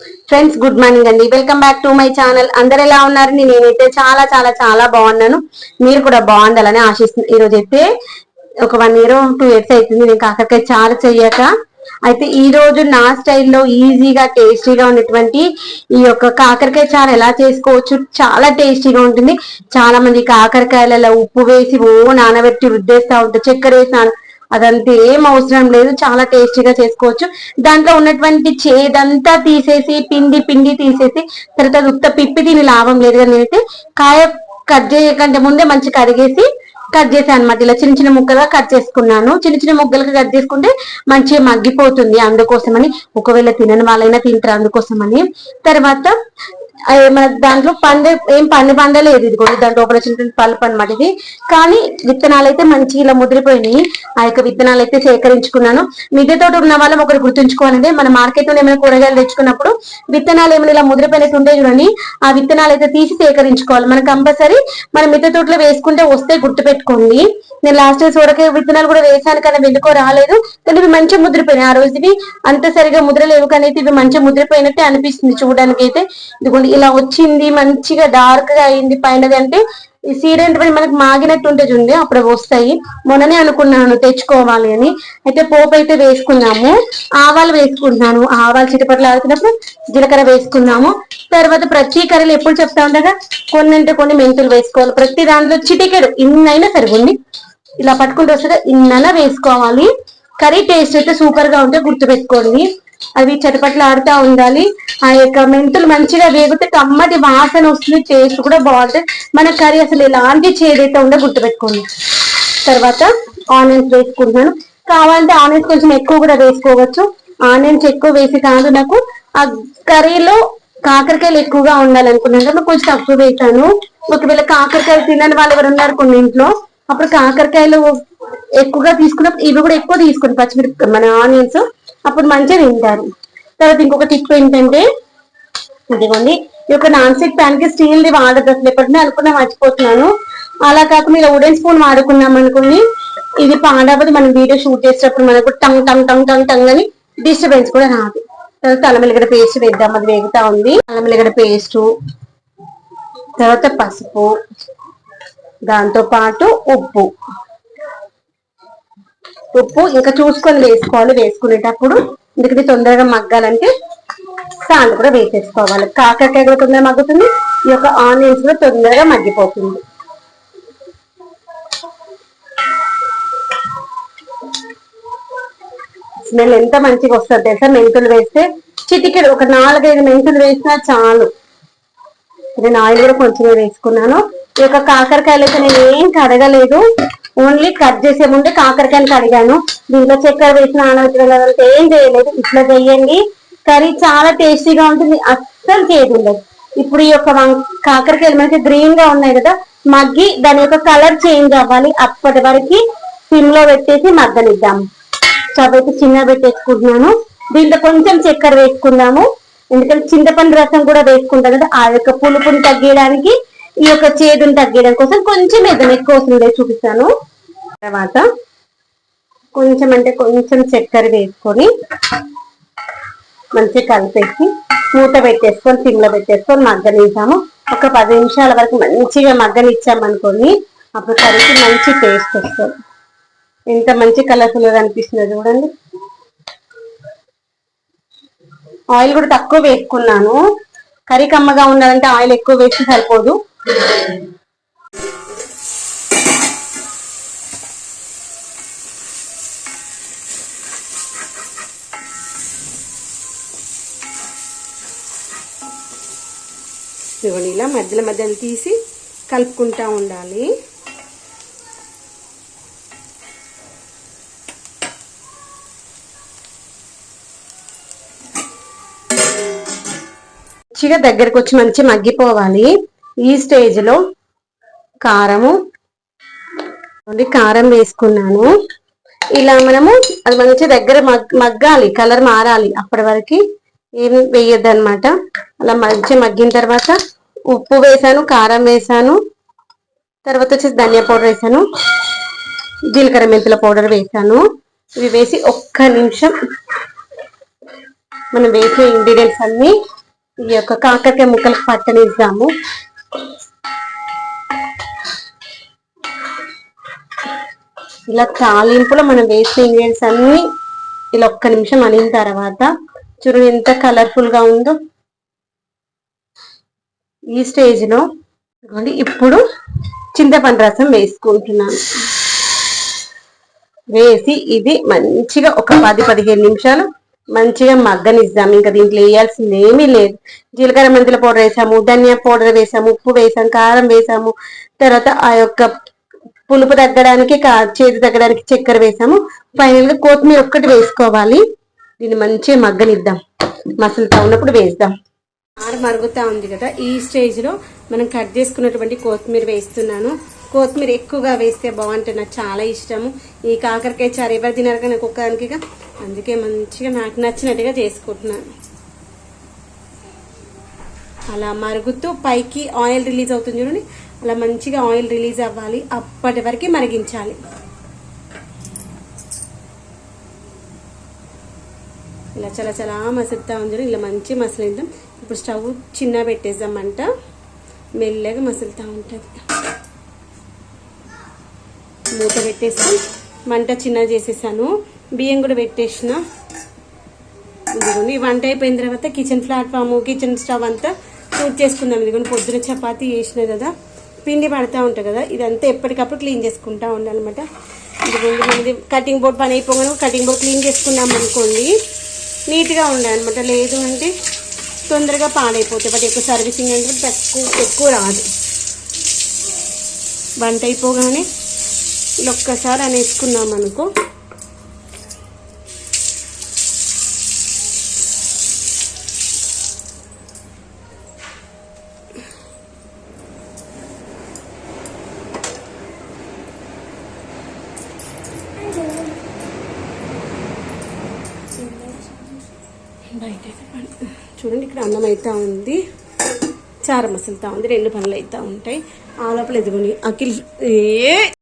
Friends good morning అండి. Welcome back to my channel అందరు ఎలా ఉన్నారు? నేనైతే చాలా చాలా చాలా బాగున్నాను. మీరు కూడా బాగుండాలని ఆశిస్తున్నాను ఈ అయితే ఒక వన్ ఇయర్ టూ ఇయర్స్ అవుతుంది నేను కాకరకాయ చాలా చెయ్యక. అయితే ఈ రోజు నా స్టైల్లో ఈజీగా టేస్టీగా ఉన్నటువంటి ఈ యొక్క కాకరకాయ చారు ఎలా చేసుకోవచ్చు? చాలా టేస్టీగా ఉంటుంది. చాలా మంది కాకరకాయలలో ఉప్పు వేసి ఓ నానబెట్టి రుద్దేస్తా ఉంటారు. చక్కెర వేసి అదంతా ఏం అవసరం లేదు చాలా టేస్టీగా చేసుకోవచ్చు. దాంట్లో ఉన్నటువంటి చేదంతా తీసేసి పిండి పిండి తీసేసి తర్వాత ఉత్త పిప్పి తిని లాభం లేదు కానీ అయితే కాయ కట్ చేయకంటే ముందే మంచి కడిగేసి కట్ చేసాను అనమాట ఇలా చిన్న చిన్న ముక్కలుగా కట్ చేసుకున్నాను. చిన్న చిన్న ముక్కలుగా కట్ చేసుకుంటే మంచిగా మగ్గిపోతుంది అందుకోసమని. ఒకవేళ తినని వాళ్ళైనా తింటారు అందుకోసమని. తర్వాత మన దాంట్లో పండే ఏం పండు పండలేదు ఇది కూడా దాంట్లో ఒక చిన్న పల్పు అనమాట ఇది. కానీ విత్తనాలు అయితే మంచి ఇలా ముదిరిపోయినాయి. ఆ యొక్క విత్తనాలు అయితే సేకరించుకున్నాను. మిద్దె తోట ఉన్న వాళ్ళం ఒకటి గుర్తుంచుకోవాలంటే మన మార్కెట్లో ఏమైనా కూరగాయలు తెచ్చుకున్నప్పుడు విత్తనాలు ఏమైనా ఇలా ముదిరిపోయినట్టు ఉంటాయి చూడండి ఆ విత్తనాలు అయితే తీసి సేకరించుకోవాలి. మన కంపల్సరీ మన మిద్దె తోటలో వేసుకుంటే వస్తే గుర్తు పెట్టుకోండి నేను లాస్ట్ టైం సోరకాయ విత్తనాలు కూడా వేసాను కానీ ఎందుకో రాలేదు. కానీ ఇవి మంచిగా ముద్రిపోయినాయి. ఆ రోజు ఇవి అంత సరిగా ముద్రలేవు కానీ ఇవి మంచిగా ముద్రిపోయినట్టే అనిపిస్తుంది చూడడానికి అయితే ఇదిగోండి ఇలా వచ్చింది మంచిగా డార్క్గా అయింది పైనది అంటే ఈ సీడ్ అంటే మనకి మాగినట్టు ఉంటే చూడండి అప్పుడు వస్తాయి. మొన్ననే అనుకున్నాను తెచ్చుకోవాలి అని. అయితే పోపు అయితే వేసుకున్నాము ఆవాలు వేసుకుంటున్నాను. ఆవాలు చిటపట్లు ఆడుతున్నప్పుడు జీలకర్ర వేసుకున్నాము. తర్వాత ప్రతి కర్రీలు ఎప్పుడు చెప్తా ఉండగా కొన్ని అంటే కొన్ని మెంతులు వేసుకోవాలి. ప్రతి దాంట్లో చిటికెడు ఇన్నైనా సరిపోండి. ఇలా పట్టుకుంటూ వస్తే ఇన్నైనా వేసుకోవాలి. కర్రీ టేస్ట్ అయితే సూపర్గా ఉంటే గుర్తు పెట్టుకోండి అవి చటపట్లు ఆడుతూ ఉండాలి. ఆ యొక్క మెంతులు మంచిగా వేగితే కమ్మటి వాసన వస్తుంది టేస్ట్ కూడా బాగుంటుంది. మన కర్రీ అసలు ఎలాంటి చేదైతే ఉందో గుర్తుపెట్టుకోండి. తర్వాత ఆనియన్స్ వేసుకుంటున్నాను. కావాలంటే ఆనియన్స్ కొంచెం ఎక్కువ కూడా వేసుకోవచ్చు. ఆనియన్స్ ఎక్కువ వేసి కాదు నాకు. ఆ కర్రీలో కాకరకాయలు ఎక్కువగా ఉండాలనుకున్నాను కాబట్టి కొంచెం తక్కువ వేసాను ఒకవేళ కాకరకాయలు తినని వాళ్ళు ఎవరు ఉన్నారు కొన్ని ఇంట్లో అప్పుడు కాకరకాయలు ఎక్కువగా తీసుకున్నప్పుడు ఇవి కూడా ఎక్కువ తీసుకుని పచ్చిమిరపకాయ మన ఆనియన్స్. అప్పుడు మంచిగా తింటారు. తర్వాత ఇంకొక టిప్ ఏంటంటే ఇదిగోండి ఈ యొక్క నాన్ స్టిక్ ప్యాన్కి స్టీల్ ది వాడదు అసలు ఎప్పటినే అనుకున్నా మర్చిపోతున్నాను. అలా కాకుండా ఇలా వుడెన్ స్పూన్ వాడుకున్నాం అనుకుని ఇది పాడవది. మనం వీడియో షూట్ చేసేటప్పుడు మనకు టంగ్ టంగ్ టంగ్ టంగ్ టంగ్ అని డిస్టర్బెన్స్ కూడా రాదు. తర్వాత అల్లమెల్లిగడ్డ పేస్ట్ వేద్దాం. అది వేగుతా ఉంది. అల్లమెల్లిగడ్డ పేస్ట్ తర్వాత పసుపు దాంతో పాటు ఉప్పు. ఉప్పు ఇంకా చూసుకొని వేసుకోవాలి. వేసుకునేటప్పుడు ఎందుకంటే తొందరగా మగ్గాలంటే సాండ్ కూడా వేసేసుకోవాలి. కాకరకాయ కూడా తొందరగా మగ్గుతుంది. ఈ యొక్క ఆనియన్స్ కూడా తొందరగా మగ్గిపోతుంది. స్మెల్ ఎంత మంచిగా వస్తుంది తెలుసా? మెంతులు వేస్తే చిటికెడు ఒక నాలుగైదు మెంతులు వేసినా చాలు. నేను ఆయిల్ కూడా కొంచెం వేసుకున్నాను. ఈ యొక్క కాకరకాయలు అయితే నేను ఏం కడగలేదు. ఓన్లీ కట్ చేసే ముందే కాకరకాయలు కడిగాను. దీంట్లో చక్కెర వేసిన ఆనవచ్చి ఏం చేయలేదు. ఇట్లా చేయండి కర్రీ చాలా టేస్టీగా ఉంటుంది. అస్సలు చేయదు ఇప్పుడు ఈ యొక్క కాకరకాయలు మనకి గ్రీన్గా ఉన్నాయి కదా మగ్గి దాని యొక్క కలర్ చేంజ్ అవ్వాలి. అప్పటి వరకు సిమ్లో పెట్టేసి మగ్గనిద్దాము స్టవ్ చిన్న పెట్టేసుకుంటున్నాను. దీంట్లో కొంచెం చక్కెర వేసుకుందాము. ఎందుకంటే చింతపండు రసం కూడా వేసుకుంటాం కదా ఆ యొక్క పులుపుని తగ్గించడానికి ఈ యొక్క చేదుని తగ్గించడం కోసం కొంచెం ఏదైనా ఎక్కువ వస్తుందే చూపిస్తాను. తర్వాత కొంచెం అంటే కొంచెం చక్కెర వేసుకొని మంచిగా కలిపేసి మూత పెట్టేసుకొని సిమ్లో పెట్టేసుకొని మగ్గనిస్తాము ఒక పది నిమిషాల వరకు మంచిగా మగ్గనిచ్చాం అనుకోని అప్పుడు కర్రీకి మంచి టేస్ట్ వస్తుంది. ఎంత మంచి కలర్ఫుల్గా అనిపిస్తుంది చూడండి. ఆయిల్ కూడా తక్కువ వేసుకున్నాను. కర్రీ కమ్మగా ఉన్నదంటే ఆయిల్ ఎక్కువ వేసి సరిపోదు. ఇవ్వండి ఇలా మధ్యలో మధ్యలో తీసి కలుపుకుంటా ఉండాలి. మంచిగా దగ్గరకు వచ్చి మంచి మగ్గిపోవాలి. ఈ స్టేజ్లో కారము ఓన్లీ కారం వేసుకున్నాను. ఇలా మనము అది మంచి దగ్గర మగ్ మగ్గాలి కలర్ మారాలి. అప్పటి వరకు ఏం వేయద్దు అనమాట అలా మంచి మగ్గిన తర్వాత ఉప్పు వేసాను కారం వేసాను. తర్వాత వచ్చేసి ధనియా పౌడర్ వేసాను. జీలకర్ర మెంతుల పౌడర్ వేసాను. ఇవి వేసి ఒక్క నిమిషం మనం వేసే ఇంగ్రీడియంట్స్ అన్ని ఈ యొక్క కాకరకాయ ముక్కలకు పట్టనిద్దాము. ఇలా తాలింపులో మనం వేసిన ఇంగ్రీడియంట్స్ అన్ని ఇలా ఒక్క నిమిషం అనిన తర్వాత చూడండి ఎంత కలర్ఫుల్గా ఉందో. ఈ స్టేజ్లో ఇప్పుడు చింతపండు రసం వేసుకుంటున్నాను. వేసి ఇది మంచిగా ఒక పది పదిహేను నిమిషాలు మంచిగా మగ్గనిద్దాం. ఇంకా దీంట్లో వేయాల్సింది ఏమీ లేదు. జీలకర్ర మెంతుల పౌడర్ వేసాము ధనియా పౌడర్ వేసాము ఉప్పు వేసాము కారం వేసాము. తర్వాత ఆ యొక్క పులుపు తగ్గడానికి కా- చేదు తగ్గడానికి చక్కెర వేసాము. ఫైనల్గా కొత్తిమీర ఒక్కటి వేసుకోవాలి. దీన్ని మంచిగా మగ్గనిద్దాం. మసలుతా ఉన్నప్పుడు వేద్దాం. ఆరు మరుగుతా ఉంది కదా ఈ స్టేజ్లో మనం కట్ చేసుకున్నటువంటి కొత్తిమీర వేస్తున్నాను. కొత్తిమీర ఎక్కువగా వేస్తే బాగుంటుంది. నాకు చాలా ఇష్టము. ఈ కాకరకాయ చారు ఎవరు తినరు కానీ ఒక్కొక్కదానికి అందుకే మంచిగా నాకు నచ్చినట్టుగా చేసుకుంటున్నాను. అలా మరుగుతూ పైకి ఆయిల్ రిలీజ్ అవుతుంది చూడండి. అలా మంచిగా ఆయిల్ రిలీజ్ అవ్వాలి. అప్పటి వరకు మరిగించాలి. ఇలా చాలా చాలా మసులుతా ఉంది ఇలా మంచి మసలిద్దాం ఇప్పుడు స్టవ్ చిన్న పెట్టేద్దామంట. మెల్లగా మసులుతూ ఉంటుంది. మూత పెట్టేసి మంట చిన్న చేసేసాను. బియ్యం కూడా పెట్టేసిన. ఇదిగోండి ఈ వంట అయిపోయిన తర్వాత కిచెన్ ప్లాట్ఫామ్ కిచెన్ స్టవ్ అంతా పూర్తి చేసుకుందాం. ఇదిగోండి పొద్దున చపాతి చేసిన కదా. పిండి పడతా ఉంటుంది కదా. ఇదంతా ఎప్పటికప్పుడు క్లీన్ చేసుకుంటా ఉండాలన్నమాట. ఇదిగోండి మనది కటింగ్ బోర్డ్ పని అయిపోగానే కటింగ్ బోర్డ్ క్లీన్ చేసుకున్నాం అనుకోండి నీట్గా ఉండాలన్నమాట. లేదు అంటే తొందరగా పాడైపోతాయి. బట్ ఎక్కువ సర్వీసింగ్ అంటే తక్కువ ఎక్కువ రాదు. వంట అయిపోగానే ఇలా ఒక్కసారి అనేసుకున్నాం అనుకో. చూడండి ఇక్కడ అన్నం అవుతా ఉంది. చారు మసులుతా ఉంది. రెండు పనులు అవుతా ఉంటాయి. ఆ లోపల ఎదుగుని అఖిల్ ఏ